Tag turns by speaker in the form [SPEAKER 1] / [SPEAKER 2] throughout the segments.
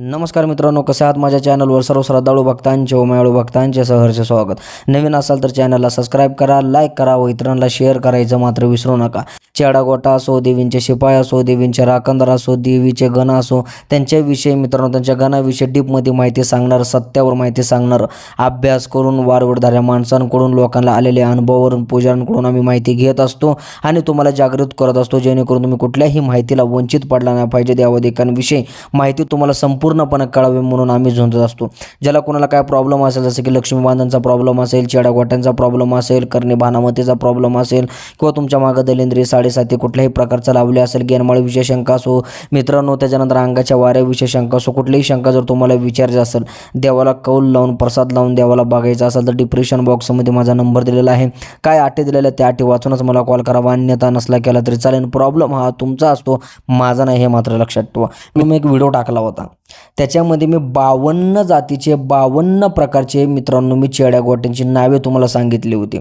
[SPEAKER 1] नमस्कार मित्रांनो कसे आहात माझ्या चॅनलवर सर्व श्रद्धाळू भक्तांचे व भक्तांचे सहर्ष स्वागत. नवीन असाल तर चॅनलला सबस्क्राईब करा लाईक करा व इतरांना शेअर करायचं मात्र विसरू नका. चेडागोटा असो देवींचे शिपाई असो देवींचे राखणदार असो देवीचे गण असो त्यांच्याविषयी मित्रांनो त्यांच्या गणाविषयी डीपमध्ये माहिती सांगणार सत्यावर माहिती सांगणार. अभ्यास करून वारवडधाऱ्या माणसांकडून लोकांना आलेल्या अनुभवावरून पूजांकडून आम्ही माहिती घेत असतो आणि तुम्हाला जागृत करत असतो जेणेकरून तुम्ही कुठल्याही माहितीला वंचित पडला नाही पाहिजे. देवादेकांविषयी माहिती तुम्हाला संपूर्णपणे कळावी म्हणून आम्ही झुंजत असतो. ज्याला कोणाला काय प्रॉब्लेम असेल जसं की लक्ष्मी बांधांचा प्रॉब्लेम असेल चेडागोट्यांचा प्रॉब्लेम असेल करणे भानामतीचा प्रॉब्लेम असेल किंवा तुमच्या मागं दलिंद्री साडेसाती कुठल्याही प्रकारचा लावले असेल गेनमाळीविषयी शंका असो मित्रांनो त्याच्यानंतर अंगाच्या वाऱ्याविषयी शंका असो कुठलीही शंका जर तुम्हाला विचारायची असेल देवाला कौल लावून प्रसाद लावून देवाला बघायचा असेल तर डिप्रेशन बॉक्समध्ये माझा नंबर दिलेला आहे. काय अटी दिलेल्या त्या अटी वाचूनच मला कॉल करावा अन्यथा नसला केला तरी चालेल. प्रॉब्लेम हा तुमचा असतो माझा नाही हे मात्र लक्षात ठेवा. मी एक व्हिडिओ टाकला होता. त्याच्यामध्ये मी बावन्न जातीचे बावन्न प्रकारचे मित्रांनो मी चेड्या गोट्यांची नावे तुम्हाला सांगितली होती.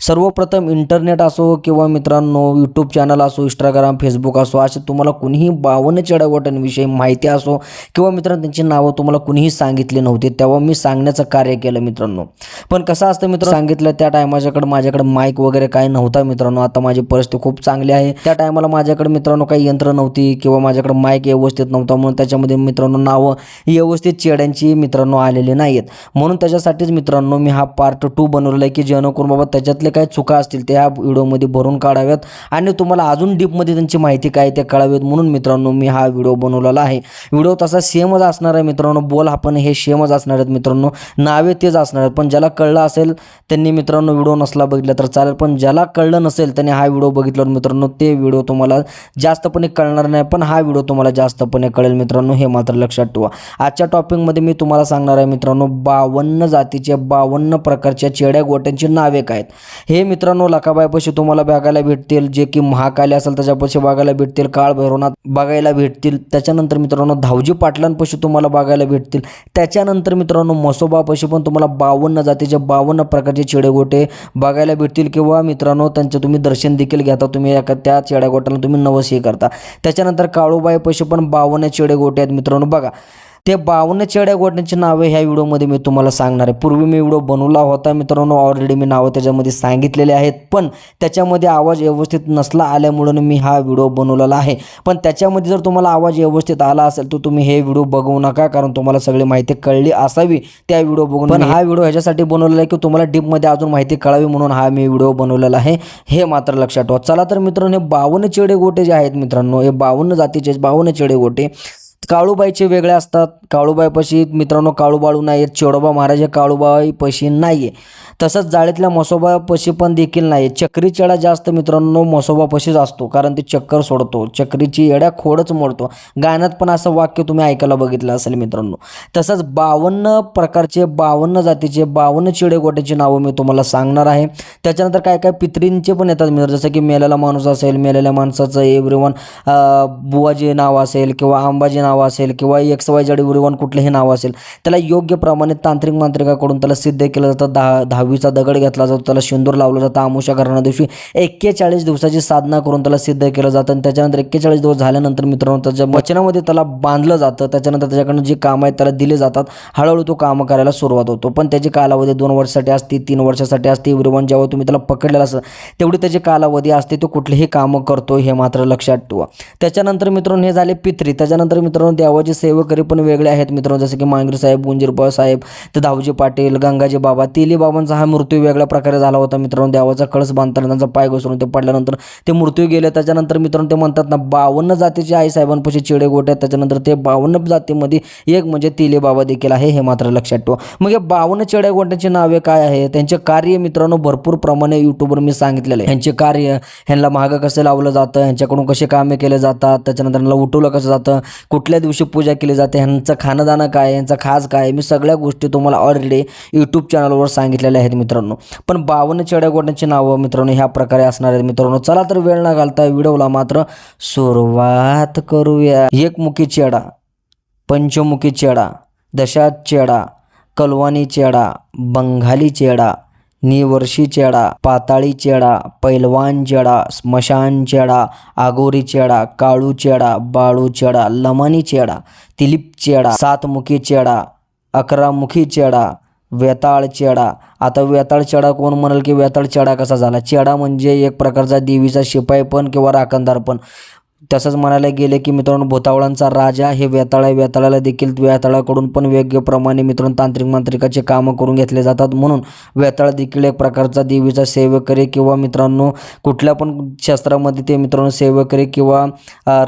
[SPEAKER 1] सर्वप्रथम इंटरनेट असो किंवा मित्रांनो यूट्यूब चॅनल असो इंस्टाग्राम फेसबुक असो असे तुम्हाला कुणीही बावन्न चेड्या माहिती असो किंवा मित्रांनो त्यांची नावं तुम्हाला कुणीही सांगितली नव्हती तेव्हा मी सांगण्याचं कार्य केलं मित्रांनो. पण कसं असतं मित्र सांगितलं त्या टायमाच्याकडे माझ्याकडे माईक वगैरे काही नव्हता मित्रांनो आता माझी परिस्थिती खूप चांगली आहे. त्या टायमाला माझ्याकडे मित्रांनो काही यंत्र नव्हती किंवा माझ्याकडे माईक व्यवस्थित नव्हता म्हणून त्याच्यामध्ये मित्रांनो नावं व्यवस्थित चेड्यांची मित्रांनो आलेली नाहीत म्हणून त्याच्यासाठीच मित्रांनो मी हा पार्ट टू बनवलेला आहे की जेणेकरून बाबा त्याच्यातले काही चुका असतील त्या व्हिडिओमध्ये भरून काढाव्यात आणि तुम्हाला अजून डीपमध्ये त्यांची माहिती काय ते कळावेत. म्हणून मित्रांनो मी हा व्हिडिओ बनवलेला आहे. व्हिडिओ तसा सेमच असणार आहे मित्रांनो. बोल आपण हे सेमच असणार आहेत मित्रांनो. नावे तेच असणार आहेत. पण ज्याला कळलं असेल त्यांनी मित्रांनो व्हिडिओ नसला बघितला तर चालेल. पण ज्याला कळलं नसेल त्याने हा व्हिडिओ बघितल्यावर मित्रांनो ते व्हिडिओ तुम्हाला जास्तपणे कळणार नाही. पण हा व्हिडिओ तुम्हाला जास्तपणे कळेल मित्रांनो हे मात्र लक्षात ठेवा. आजच्या टॉपिकमध्ये मी तुम्हाला सांगणार आहे मित्रांनो बावन्न जातीचे बावन्न प्रकारच्या चेड्या गोट्यांची नावे काय आहेत? हे मित्रांनो लकाबाईपाशी तुम्हाला बघायला भेटतील जे की महाकाली असेल त्याच्यापाशी बघायला भेटतील काळभैरवनाथ बघायला भेटतील. त्याच्यानंतर मित्रांनो धावजी पाटलांपाशी तुम्हाला बघायला भेटतील. त्याच्यानंतर मित्रांनो मसोबापाशी पण तुम्हाला बावन्न जातीचे बावन्न प्रकारचे चेडेगोटे बघायला भेटतील. किंवा मित्रांनो त्यांचं तुम्ही दर्शन देखील घेता. तुम्ही एका त्या चेड्यागोट्याला तुम्ही नवस हे करता. त्याच्यानंतर काळूबाईपाशी पण बावन्न चेडेगोटे आहेत मित्रांनो बघा. ते बावन्न चेड्या गोट्यांची नावे ह्या व्हिडिओमध्ये मी तुम्हाला सांगणार आहे. पूर्वी मी व्हिडिओ बनवला होता मित्रांनो ऑलरेडी मी नावं त्याच्यामध्ये सांगितलेले आहेत. पण त्याच्यामध्ये आवाज व्यवस्थित नसला आल्यामुळं मी हा व्हिडिओ बनवलेला आहे. पण त्याच्यामध्ये जर तुम्हाला आवाज व्यवस्थित आला असेल तर तुम्ही हे व्हिडिओ बघू नका कारण तुम्हाला सगळी माहिती कळली असावी त्या व्हिडिओ बघून. पण हा व्हिडिओ ह्याच्यासाठी बनवलेला आहे की तुम्हाला डीपमध्ये अजून माहिती कळावी म्हणून हा मी व्हिडिओ बनवलेला आहे. हे मात्र लक्षात ठेवा. चला तर मित्रांनो हे बावन्न चेडे गोटे जे आहेत मित्रांनो हे बावन्न जातीचे बावन्न चेडे गोटे काळूबाईचे वेगळे असतात. काळूबाईपाशी मित्रांनो काळूबाळू नाही आहेत चेडोबा महाराज हे काळूबाईपाशी नाही आहे तसंच जाळीतल्या मसोबापाशी पण देखील नाही चक्री चेडा जास्त मित्रांनो मसोबापाशीच असतो कारण ते चक्कर सोडतो. चक्रीची येड्या खोडच मोडतो. गाण्यात पण असं वाक्य तुम्ही ऐकायला बघितलं असेल मित्रांनो. तसंच बावन्न प्रकारचे बावन्न जातीचे बावन्न चिडे गोट्याची नावं मी तुम्हाला सांगणार आहे. त्याच्यानंतर काय काय पित्रींचे पण येतात मित्र जसं की मेलेला माणूस असेल मेलेल्या माणसाचं एव्हरीवन बुवाजी नाव असेल किंवा आंबाजी नाव असेल किंवा एक्स वाय जड एव्हरीवन कुठलंही नाव असेल त्याला योग्य प्रमाणे तांत्रिक मांत्रिकाकडून त्याला सिद्ध केलं जातं. दहा दहावीचा दगड घेतला जातो त्याला शेंदूर लावलं जातं. आमुषा घराण्या दिवशी एक्केचाळीस दिवसाची साधना करून त्याला सिद्ध केलं जातं आणि त्याच्यानंतर एक्केचाळीस दिवस झाल्यानंतर मित्रांनो त्याच्या वचनामध्ये त्याला बांधलं जातं. त्याच्यानंतर त्याच्याकडनं जी कामं आहेत त्याला दिले जातात. हळूहळू तो कामं करायला सुरुवात होतो. पण त्याची कालावधी दोन वर्षासाठी असते तीन वर्षासाठी असते. एव्हरीवन जेव्हा तुम्ही त्याला पकडलेलं असं तेवढी त्याची कालावधी असते. तो कुठलीही कामं करतो हे मात्र लक्षात ठेवा. त्याच्यानंतर मित्रांनो हे झाले पित्री. त्याच्यानंतर मित्रांनो देवाचे सेवकरी पण वेगळे आहेत मित्रांनो. जसं की मांगीर साहेब गुंजीरबा साहेब ते दावजी पाटील गंगाजी बाबा तेली बाबांचा हा मृत्यू वेगळ्या प्रकारे झाला होता मित्रांनो. देवाचा कळस बांधताना त्यांचा पाय घसरून ते पडल्यानंतर ते मृत्यू गेले. त्याच्यानंतर मित्रांनो ते म्हणतात ना बावन्न जातीचे आई साहेबांपाशी चिडे गोटे आहेत. त्याच्यानंतर ते बावन्न जातीमध्ये एक म्हणजे तिले बाबा देखील आहे हे मात्र लक्षात ठेवा. मग या बावन्न चिड्या गोट्यांची नावे काय आहे त्यांचे कार्य मित्रांनो भरपूर प्रमाणे यूट्यूबवर मी सांगितलेलं आहे. यांचे कार्य ह्यांना मागं कसं लावलं जातं? ह्यांच्याकडून कसे कामे केले जातात? त्याच्यानंतर ह्यांना उठवलं कसं जातं? कुठल्या दिवशी पूजा केली जाते? ह्यांचं खाणंदानं काय? यांचा खास काय? मी सगळ्या गोष्टी तुम्हाला ऑलरेडी यूट्यूब चॅनलवर सांगितलेल्या आहेत. मित्रांनो. पण बावन्न चेड्या गोट्यांची नावं मित्रांनो ह्या प्रकारे असणार आहेत मित्रांनो. चला तर वेळ न घालता व्हिडिओला मात्र सुरुवात करूया. एकमुखी चेडा पंचमुखी चेडा दशात चेडा कलवानी चेडा बंगाली चेडा निवर्षी चेडा पाताळी चेडा पैलवान चेडा स्मशान चेडा आगोरी चेडा काळू चेडा बाळू चेडा लमानी चेडा तिलीप चेडा सातमुखी चेडा अकरामुखी चेडा वेताळ चेडा. आता वेताळ चेडा कोण म्हणाल की वेताळ चेडा कसा झाला? चेडा म्हणजे एक प्रकारचा देवीचा शिपाई पण किंवा राखणदार पण. तसंच म्हणायला गेले की मित्रांनो भुतावळांचा राजा हे वेताळ वेताळाला देखील वेताळाकडून पण वेगवेप्रमाणे मित्रांनो तांत्रिक मांत्रिकाचे कामं करून घेतले जातात. म्हणून वेताळ देखील एक प्रकारचा देवीचा सेवकरी किंवा मित्रांनो कुठल्या पण शस्त्रामध्ये ते मित्रांनो सेवकरी किंवा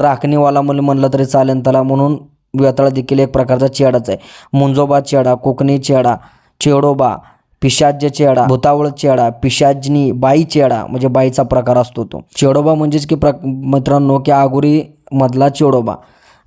[SPEAKER 1] राखणीवाला म्हणून म्हणलं तरी चालेल त्याला. म्हणून वेताळ देखील एक प्रकारचा चेडाच आहे. मुंजोबा चेडा कोकणी चेडा. चेडोबा पिशाज्य चेडा भुतावळ चेडा पिशाजनी बाई चेडा म्हणजे बाईचा प्रकार असतो तो. चेडोबा म्हणजेच की प्र मित्रांनो की आगोरी मधला चेडोबा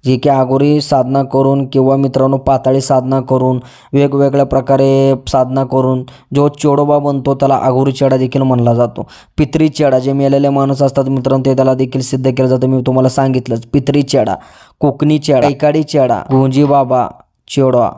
[SPEAKER 1] जे की आगोरी साधना करून किंवा मित्रांनो पातळी साधना करून वेगवेगळ्या प्रकारे साधना करून जो चेडोबा बनतो त्याला आगोरी चेडा देखील म्हणला जातो. पित्री चेडा जे मेलेले माणूस असतात मित्रांनो ते त्याला देखील सिद्ध केलं जातं. मी तुम्हाला सांगितलंच पित्री चेडा कोकणी चेडा एकाडी चेडा गुंजी बाबा चेडा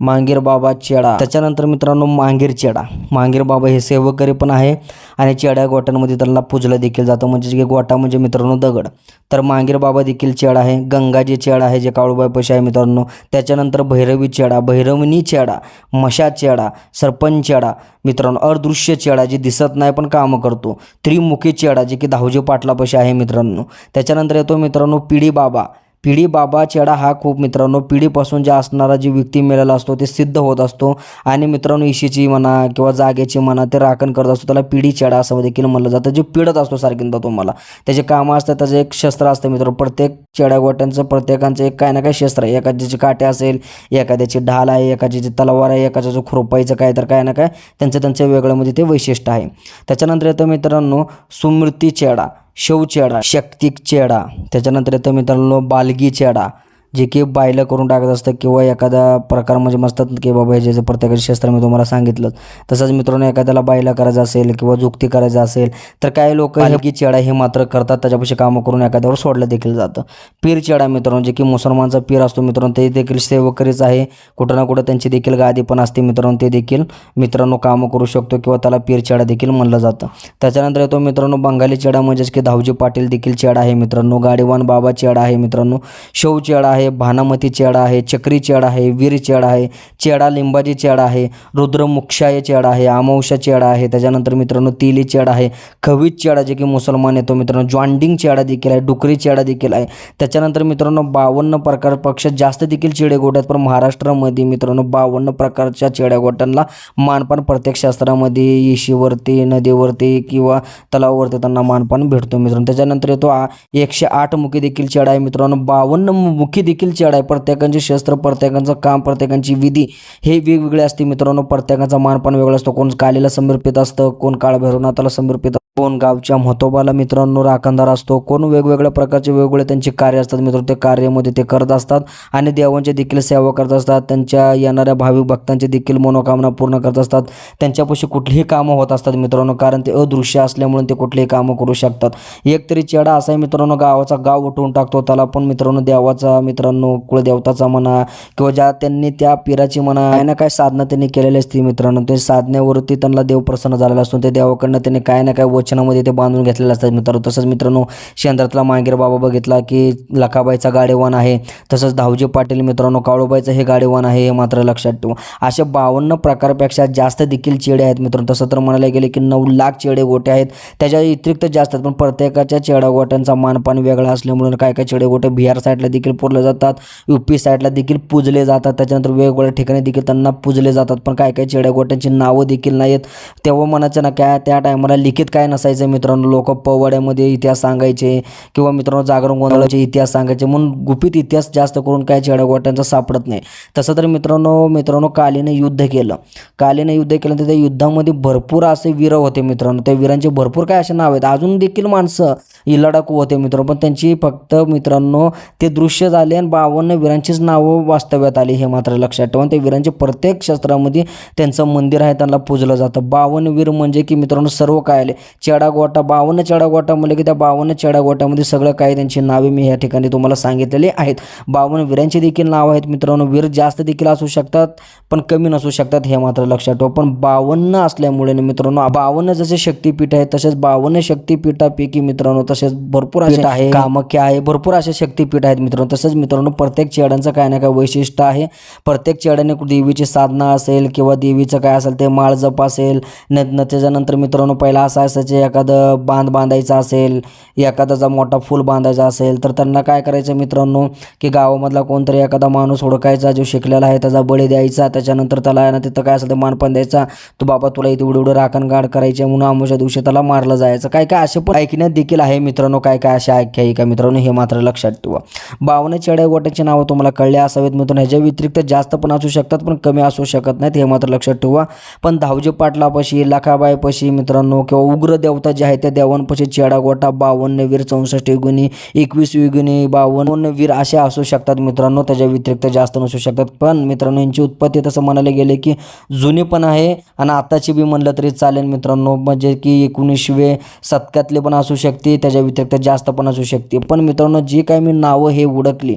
[SPEAKER 1] मांगीर बाबा चेडा. त्याच्यानंतर मित्रांनो मांगीर चेडा. मांगीर बाबा हे सेवकरी पण आहे आणि चेड्या गोट्यांमध्ये त्यांना पूजलं देखील जातं. म्हणजे की गोटा म्हणजे मित्रांनो दगड. तर मांगीर बाबा देखील चेडा आहे. गंगाजी चेडा आहे जे काळूबाई पैसे आहे मित्रांनो. त्याच्यानंतर भैरवी चेडा भैरवनी चेडा मशा चेडा सरपंच चेडा मित्रांनो अदृश्य चेडा जे दिसत नाही पण कामं करतो. त्रिमुखी चेडा जे की दहावजी पाटलापाशी आहे मित्रांनो. त्याच्यानंतर येतो मित्रांनो पिढी बाबा. पिढी बाबा चेडा हा खूप मित्रांनो पिढीपासून जे असणारा जी व्यक्ती मिळाला असतो ते सिद्ध होत असतो. आणि मित्रांनो इशीची म्हणा किंवा जागेची म्हणा ते राखण करत असतो. त्याला पिढी चेडा असं देखील म्हणलं जातं. जे पिढत असतो सारखींदा तुम्हाला. त्याचे कामं असतात त्याचं एक शस्त्र असतं मित्र प्रत्येक चेड्यागोट्यांचं प्रत्येकांचं एक काय ना काय शस्त्र आहे. एखाद्याची काटे असेल एखाद्याची ढाल आहे एखाद्याची तलवार आहे एखाद्याचं खुरपाईचं काय तर काय ना काय त्यांचं त्यांचं वेगळं म्हणजे ते वैशिष्ट्य आहे. त्याच्यानंतर येतं मित्रांनो सुमृती चेडा. शौचेडा शक्तिक चेडा त्याच्यानंतर येतो मित्रांनो बालगी चेडा. जे की बायलं करून टाकत असतं किंवा एखादा प्रकार म्हणजे मस्तात की बाबा हे जे प्रत्येकाचे शस्त्र मी तुम्हाला सांगितलं. तसंच मित्रांनो एखाद्याला बायला करायचं असेल किंवा जुक्ती करायचं असेल तर काही लोक बालगी चेडा हे मात्र करतात त्याच्यापाशी कामं करून एखाद्यावर सोडलं देखील जातं. पीर चेडा मित्रांनो जे की मुसलमानचा पीर असतो मित्रांनो ते देखील सेवकरीच आहे. कुठं ना कुठं त्यांची देखील गादी पण असते मित्रांनो ते देखील मित्रांनो कामं करू शकतो किंवा त्याला पीर चेडा देखील म्हणलं जातं. त्याच्यानंतर येतो मित्रांनो बंगाली चेडा म्हणजेच की धावजी पाटील देखील चेडा आहे मित्रांनो. गाडीवान बाबा चेडा आहे मित्रांनो. शौ चेडा आहे भानामती चेडा आहे चक्री चेडा आहे वीर चेडा आहे चेडा लिंबाजी चेडा आहे रुद्रमुक्षाय चेडा आहे अमावशा चेडा आहे त्याच्यानंतर मित्रांनो तिली चेडा आहे खवीज चेडा जे की मुसलमान येतो मित्रांनो जॉन्डिंग चेडा देखील आहे डुकरी चेडा देखील आहे. त्याच्यानंतर मित्रांनो बावन्न प्रकार पक्ष जास्त देखील चेडे आहेत पण महाराष्ट्रामध्ये मित्रांनो बावन्न प्रकारच्या चेड्यागोट्यांना मानपान प्रत्येक शास्त्रामध्ये इशीवरती नदीवरती किंवा तलावावरती त्यांना मानपान भेटतो मित्रांनो. त्याच्यानंतर येतो एकशे आठ मुखी देखील चेडा आहे मित्रांनो बावन्न मुखी देखील देखील चेडा आहे. प्रत्येकांचे शस्त्र प्रत्येकांचं काम प्रत्येकांची विधी हे वेगवेगळे असते. मित्रांनो प्रत्येकाचा मानपान वेगळा असतो. कोण कालीला समर्पित असतं कोण काळभैरवनाथाला समर्पित कोण गावच्या म्हतोबाला मित्रांनो राखणदार असतो कोण वेगवेगळ्या प्रकारचे वेगवेगळे त्यांचे कार्य असतात. मित्रांनो ते कार्यामध्ये ते करत असतात आणि देवांचे देखील सेवा करत असतात. त्यांच्या येणाऱ्या भाविक भक्तांचे देखील मनोकामना पूर्ण करत असतात. त्यांच्यापाशी कुठलीही कामं होत असतात मित्रांनो कारण ते अदृश्य असल्यामुळे ते कुठलीही कामं करू शकतात. एक तरी चेडा असा आहे मित्रांनो गावाचा गाव उठवून टाकतो. त्याला पण मित्रांनो देवाचा मित्रांनो कुळदेवताचा म्हणा किंवा ज्या त्यांनी त्या पिराची म्हणा काय ना काय साधना त्यांनी केलेली असते मित्रांनो. ते साधनेवरती त्यांना देव प्रसन्न झालेला असतो. ते देवाकडनं त्यांनी काय ना काय वचनामध्ये ते बांधून घेतलेलं असतात मित्रांनो. तसंच मित्रांनो शेंद्रातला मांगीर बाबा बघितला की लखाबाईचा गाडेवान आहे. तसंच धावजी पाटील मित्रांनो काळूबाईचं हे गाडेवान आहे हे मात्र लक्षात ठेवू. असे बावन्न प्रकारपेक्षा जास्त देखील चेडे आहेत मित्रांनो. तसं तर म्हणायला गेले की नऊ लाख चेडे गोटे आहेत. त्याच्या व्यतिरिक्त जास्त आहेत पण प्रत्येकाच्या चेडा गोट्यांचा मानपान वेगळा असल्यामुळे काय काय चेडे गोटे बिहार साईडला देखील पुरले जातात. यू पी साईडला देखील पूजले जातात. त्याच्यानंतर वेगवेगळ्या ठिकाणी देखील त्यांना पूजले जातात. पण काय काय चेड्यागोट्यांची नावं देखील नाहीत तेव्हा म्हणायचं ना काय त्या टायमाला लिखित काय नसायचं मित्रांनो? लोक पवाड्यामध्ये इतिहास सांगायचे किंवा मित्रांनो जागरण गोंधळाचे इतिहास सांगायचे. म्हणून गुपित इतिहास जास्त करून काय चेड्यागोट्यांचा सापडत नाही. तसं तर मित्रांनो मित्रांनो कालीने युद्ध केलं. कालीने युद्ध केलं तर त्या युद्धामध्ये भरपूर असे वीर होते मित्रांनो. त्या वीरांचे भरपूर काय असे नाव आहेत? अजून देखील माणसं ही लडाखू होते मित्रांनो. पण त्यांची फक्त मित्रांनो ते दृश्य झाले आणि बावन्न वीरांचीच नावं वास्तव्यात आली हे मात्र लक्षात ठेवा. त्या वीरांचे प्रत्येक शस्त्रामध्ये त्यांचं मंदिर आहे त्यांना पूजलं जातं. बावन्न वीर म्हणजे की मित्रांनो सर्व काय आले. चेडा गोटा बावन्न चेडा गोटा म्हणलं की त्या बावन्न चेडा गोट्यामध्ये सगळं काय त्यांची नावे मी या ठिकाणी तुम्हाला सांगितलेली आहेत. बावन्न वीरांची देखील नाव आहेत मित्रांनो. वीर जास्त देखील असू शकतात पण कमी नसू शकतात हे मात्र लक्षात ठेवा. पण बावन्न असल्यामुळे मित्रांनो बावन्न जसे शक्तीपीठ आहेत तसेच बावन्न शक्तीपीठापैकी मित्रांनो तसेच भरपूर असे आहे. कामाख्या आहे? भरपूर असे शक्तीपीठ आहेत मित्रांनो. तसंच मित्रांनो प्रत्येक चेड्यांचं काय ना काय वैशिष्ट्य आहे. प्रत्येक चेड्याने देवीची साधना असेल किंवा देवीचं काय असेल ते माळ जप असेल न न त्याच्यानंतर मित्रांनो पहिला असं असायचं एखादं बांध बांधायचं असेल एखादाचा मोठा फूल बांधायचा असेल तर त्यांना काय करायचं मित्रांनो की गावामधला कोणतरी एखादा माणूस ओळखायचा जो शिकलेला आहे त्याचा बळी द्यायचा त्याच्यानंतर त्याला आहे ना तिथं काय असेल ते मानपण द्यायचा तो बाबा तुला इथे एवढं एवढं राखण गाड करायचे म्हणून आमच्या दिवशी त्याला मारलं जायचं. काय काय असे पण ऐकण्यात देखील आहे मित्रांनो काय काय असे आख्यायिका मित्रांनो हे मात्र लक्षात ठेवा. बावन्न चेड्या गोट्याची नावं तुम्हाला कळले असावेत मित्रांनो. ह्याच्या व्यतिरिक्त जास्त पण असू शकतात पण कमी असू शकत नाहीत हे मात्र लक्षात ठेवा. पण धावजी पाटलापाशी लखाबाईपाशी मित्रांनो किंवा उग्र देवता जे आहे त्या देवांपाशी चेडा गोटा बावन्न वीर चौसष्ट युगुनी एकवीस विगुणी बावन्न वीर असे असू शकतात मित्रांनो. त्याच्या व्यतिरिक्त जास्त नसू शकतात. पण मित्रांनो यांची उत्पत्ती तसं म्हणायला गेले की जुनी पण आहे आणि आत्ताची बी म्हणलं तरी चालेल मित्रांनो. म्हणजे की एकोणीसवे शतकातले पण असू शकते त्याच्या व्यतिरिक्त जास्त पण असू शकते. पण मित्रांनो जी काय मी नावं हे उडकली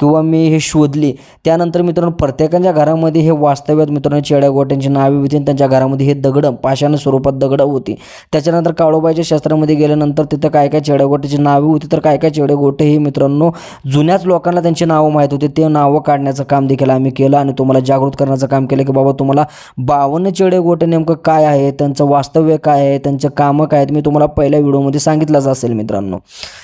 [SPEAKER 1] किंवा मी हे शोधली त्यानंतर मित्रांनो प्रत्येकाच्या घरामध्ये हे वास्तव्यात मित्रांनो चेड्या गोट्यांची नावे होती आणि त्यांच्या घरामध्ये हे दगडं पाषाण स्वरूपात दगडं होती. त्याच्यानंतर काळोबाईच्या शास्त्रामध्ये गेल्यानंतर तिथं काय काय चेड्यागोट्याची नावे होती तर काय काय चेडेगोटे हे मित्रांनो जुन्याच लोकांना त्यांची नावं माहीत होती. ते नावं काढण्याचं काम देखील आम्ही केलं आणि तुम्हाला जागृत करण्याचं काम केलं की बाबा तुम्हाला बावन्न चेडेगोटे नेमकं काय आहे त्यांचं वास्तव्य काय आहे त्यांचं कामं काय आहेत मी तुम्हाला पहिल्या व्हिडिओमध्ये सांगितलंच असेल मित्रांनो.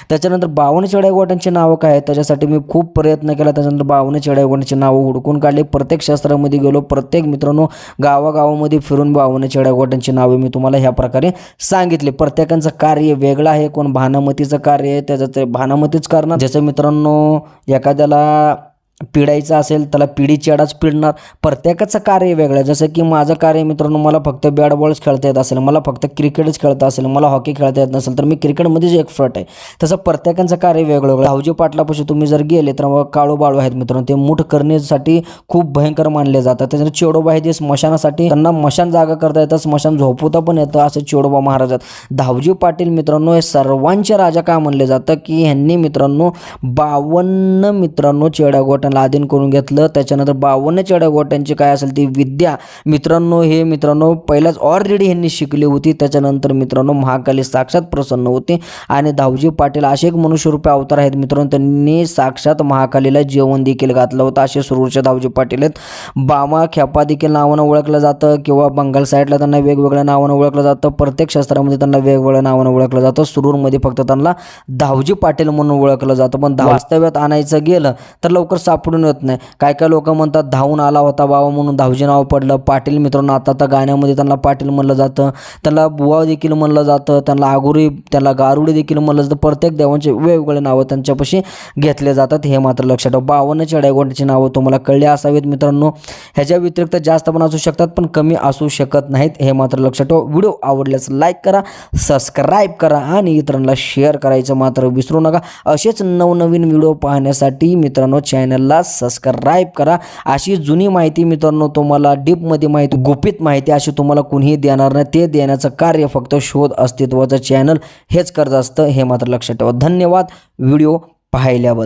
[SPEAKER 1] त्याच्यानंतर बावन्न चेड्यागोट्यांची नावं काय आहेत त्याच्यासाठी मी खूप प्रयत्न प्रयत्न केला. त्याच्यानंतर बावन्न चेड्या नावं हुडकून काढली. प्रत्येक शास्त्रामध्ये गेलो. प्रत्येक मित्रांनो गावागावामध्ये फिरून बावन्न चेड्यागोट्यांची नावे मी तुम्हाला ह्या प्रकारे सांगितले. प्रत्येकांचं कार्य वेगळं आहे. कोण भानामतीचं कार्य आहे त्याचं ते भानामतीच करणार. ज्याचं मित्रांनो एखाद्याला पिडायचं असेल त्याला पिढी चेडाच पिडणार. प्रत्येकाचं कार्य वेगळं आहे. जसं की माझं कार्य मित्रांनो मला फक्त बॅट बॉल्स खेळता येत असेल मला फक्त क्रिकेटच खेळता असेल मला हॉकी खेळता येत नसेल तर मी क्रिकेटमध्येच एक फ्रट आहे. तसं प्रत्येकाचं कार्य वेगळं वेगळं. धावजी पाटलापाशी तुम्ही जर गेले तर मग काळू बाळू आहेत मित्रांनो ते मूठ करण्यासाठी खूप भयंकर मानले जातात. त्याच्यानंतर चेडोबा आहे जे स्मशानासाठी त्यांना मशान जागा करता येतं स्मशान झोपवता पण येतं असं चेडोबा महाराजात धावजी पाटील मित्रांनो हे सर्वांचे राजा का म्हणले जातं की ह्यांनी मित्रांनो बावन्न मित्रांनो चेड्या गोट्यांना अधीन करून घेतलं. त्याच्यानंतर बावन्न चेड्या गोट्यांची काय असेल ती विद्या. मित्रांनो हे मित्रांनो पहिल्याच ऑलरेडी ह्यांनी शिकली होती. त्याच्यानंतर मित्रांनो महाकाली साक्षात प्रसन्न होते. आणि धावजी पाटील असे एक मनुष्यरूपी अवतार आहेत मित्रांनो त्यांनी साक्षात महाकालीला जेवण देखील घातलं होतं. असे सुरूरचे धावजी पाटील आहेत. बामा खेपा देखील नावानं ओळखलं जातं किंवा बंगाल साईडला त्यांना वेगवेगळ्या नावानं ओळखलं जातं. प्रत्येक शास्त्रामध्ये त्यांना वेगवेगळ्या नावानं ओळखलं जातं. सुरूरमध्ये फक्त त्यांना धावजी पाटील म्हणून ओळखलं जातं. पण वास्तव्यात आणायचं गेलं तर लवकर सापडून येत नाही. काय काय लोक म्हणतात धावून आला होता बाबा म्हणून धावजी नाव पडलं. पाटील मित्रांनो आता आता गाण्यामध्ये त्यांना पाटील म्हणलं जातं. त्यांना बुवा देखील म्हणलं जातं. त्यांना आगुरी त्यांना गारुडी देखील म्हणलं जातं. प्रत्येक देवांचे वेगवेगळे नावं त्यांच्यापाशी घेतले जातात. हे मात्र लक्षात ठेवा. बावन्न चढाईगोंडची नावं तुम्हाला कळली असावीत मित्रांनो. ह्याच्या व्यतिरिक्त जास्त पण असू शकतात पण कमी असू शकत नाहीत. हे मात्र लक्षात ठेवा. व्हिडिओ आवडल्यास लाईक करा सबस्क्राईब करा आणि इतरांना शेअर करायचं मात्र विसरू नका. असेच नवनवीन व्हिडिओ पाहण्यासाठी मित्रांनो चॅनलला सबस्क्राईब करा. अशी जुनी माहिती मित्रांनो तुम्हाला डीपमध्ये माहिती गुपित माहिती अशी तुम्हाला कुणीही देणार नाही. ते देण्याचं कार्य फक्त शोध अस्तित्वाचं चॅनल हेच करत असतं हे मात्र लक्षात ठेवा. धन्यवाद. व्हिडिओ पाहिल्याबद्दल.